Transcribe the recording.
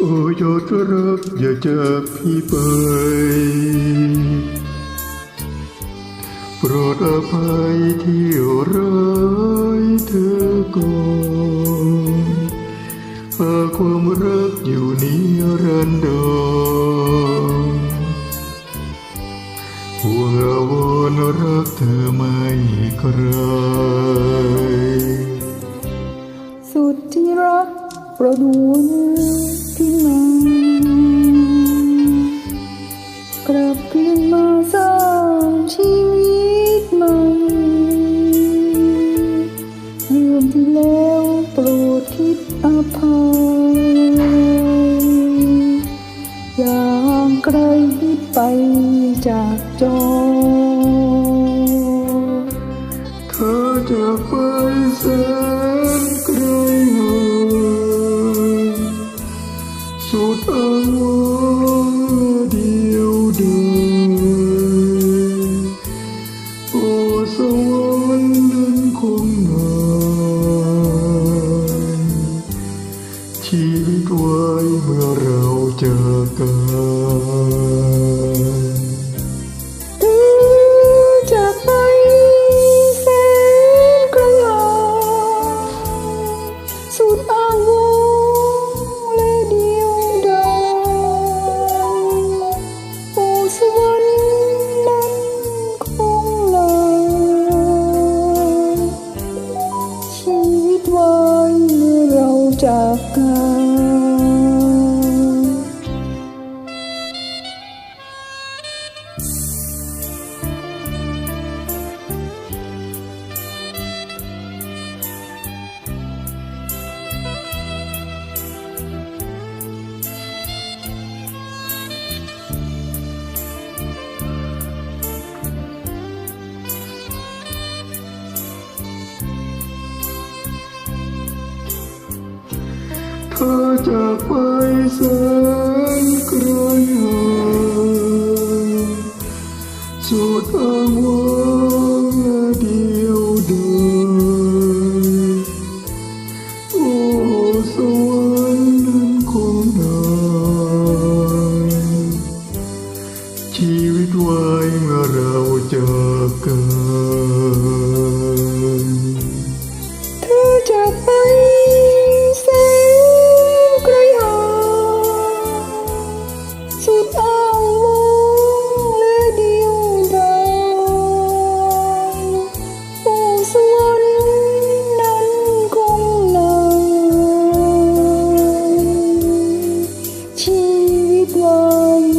โอ้ยอดรักอย่าจากพี่ไป โปรดอภัยที่ร้ายเธอก่อนหากความรักอยู่นิรันดรห่วงอาวรณ์รักเธอไม่ใครสุดที่รักโปรดหวน ชีวิตไว้เมื่อเราเจอกันเธอจะไปแสนไกลสุดอ้างว้ อ เธอจากไปแสนไกลห่างสุดอางว้างเดียวดายโอ้สวรรค์นั้นคงนายชีวิตวายเมื่อเราเจอ 光。